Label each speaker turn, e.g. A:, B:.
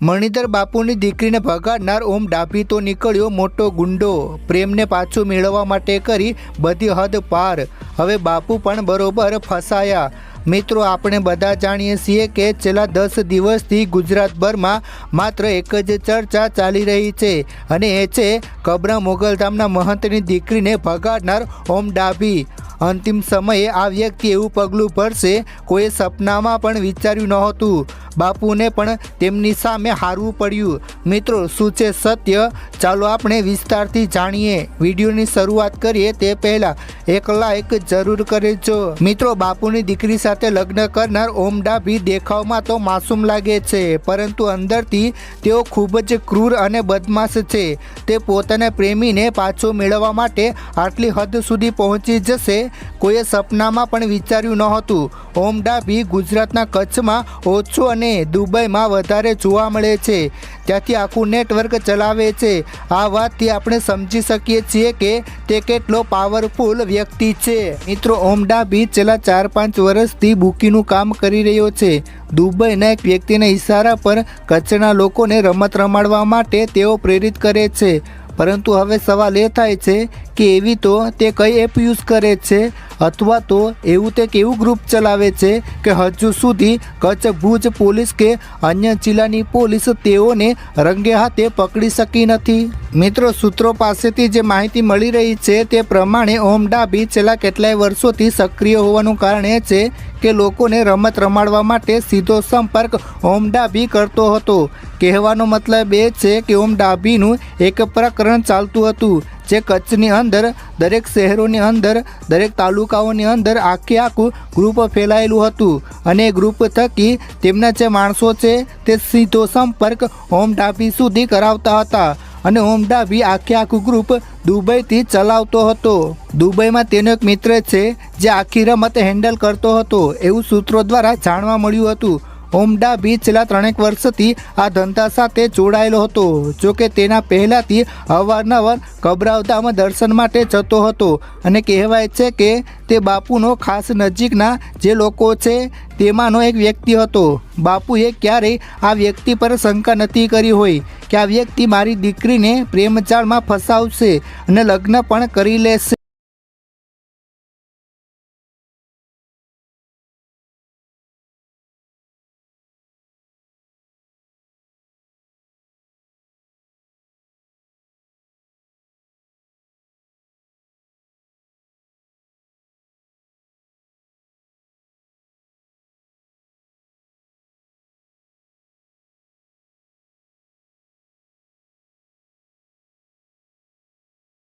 A: મણિધર બાપુની દીકરીને ભગાડનાર ઓમ ડાભી તો નીકળ્યો મોટો ગુંડો. પ્રેમને પાછું મેળવવા માટે કરી બધી હદ પાર. હવે બાપુ પણ બરોબર ફસાયા. મિત્રો, આપણે બધા જાણીએ છીએ કે છેલ્લા દસ દિવસથી ગુજરાતભરમાં માત્ર એક જ ચર્ચા ચાલી રહી છે અને એ છે કબરા મોગલધામના મહંતની દીકરીને ભગાડનાર ઓમ ડાભી. અંતિમ સમયે આ વ્યક્તિ એવું પગલું ભરશે, કોઈ સપનામાં પણ વિચાર્યું નહોતું. બાપુને પણ તેમની સામે હારવું પડ્યું. મિત્રો, શું છે સત્ય? ચાલો આપણે વિસ્તારથી જાણીએ. વિડીયોની શરૂઆત કરીએ તે પહેલાં એક લાઈક જરૂર કરજો. મિત્રો, બાપુની દીકરી સાથે લગ્ન કરનાર ઓમ ડાભી દેખાવમાં તો માસૂમ લાગે છે, પરંતુ અંદરથી તેઓ ખૂબ જ ક્રૂર અને બદમાશ છે. તે પોતાના પ્રેમીને પાછો મેળવવા માટે આટલી હદ સુધી પહોંચી જશે, કોઈએ સપનામાં પણ વિચાર્યું નહોતું. ઓમ ડાભી ગુજરાતના કચ્છમાં ઓછો અને દુબઈમાં વધારે જોવા મળે છે. ત્યાંથી આખું નેટવર્ક ચલાવે છે. આ વાતથી આપણે સમજી શકીએ છીએ કે તે કેટલો પાવરફુલ વ્યક્તિ છે. મિત્રો, ઓમડા બીચ છેલ્લા ચાર પાંચ વર્ષથી બુકીનું કામ કરી રહ્યો છે. દુબઈના એક વ્યક્તિના ઇશારા પર કચ્છના લોકોને રમત રમાડવા માટે તેઓ પ્રેરિત કરે છે. પરંતુ હવે સવાલ એ થાય છે કે એવી તો તે કઈ એપ યુઝ કરે છે? અથવા તો એવું તે કેવું ગ્રુપ ચલાવે છે કે હજુ સુધી કચ્છ ભુજ પોલીસ કે અન્ય જિલ્લાની પોલીસ તેઓને રંગે હાથે પકડી શકી નથી? મિત્રો, સૂત્રો પાસેથી જે માહિતી મળી રહી છે તે પ્રમાણે ઓમ ડાભી છેલ્લા કેટલાય વર્ષોથી સક્રિય હોવાનું કારણ એ છે કે લોકોને રમત રમાડવા માટે સીધો સંપર્ક ઓમ ડાભી કરતો હતો. કહેવાનો મતલબ એ છે કે ઓમ ડાભીનું એક પ્રકરણ ચાલતું હતું, જે કચ્છની અંદર, દરેક શહેરોની અંદર, દરેક તાલુકાઓની અંદર આખે આખું ગ્રુપ ફેલાયેલું હતું અને ગ્રુપ થકી તેમના જે માણસો છે તે સીધો સંપર્ક ઓમ ડાભી સુધી કરાવતા હતા. અને ઓમડા ભી આખે આખું ગ્રુપ દુબઈથી ચલાવતો હતો. દુબઈમાં તેનો એક મિત્ર છે, જે આખી રમત હેન્ડલ કરતો હતો. એવું સૂત્રો દ્વારા જાણવા મળ્યું હતું. ઓમ બી છેલ્લા ત્રણેક વર્ષથી આ ધંધા સાથે જોડાયેલો હતો, જો કે તેના પહેલાંથી અવારનવાર કબરાવદામાં દર્શન માટે જતો હતો. અને કહેવાય છે કે તે બાપુનો ખાસ નજીકના જે લોકો છે તેમાંનો એક વ્યક્તિ હતો. બાપુએ ક્યારેય આ વ્યક્તિ પર શંકા નથી કરી હોય કે આ વ્યક્તિ મારી દીકરીને પ્રેમજાળમાં ફસાવશે અને લગ્ન પણ કરી લેશે.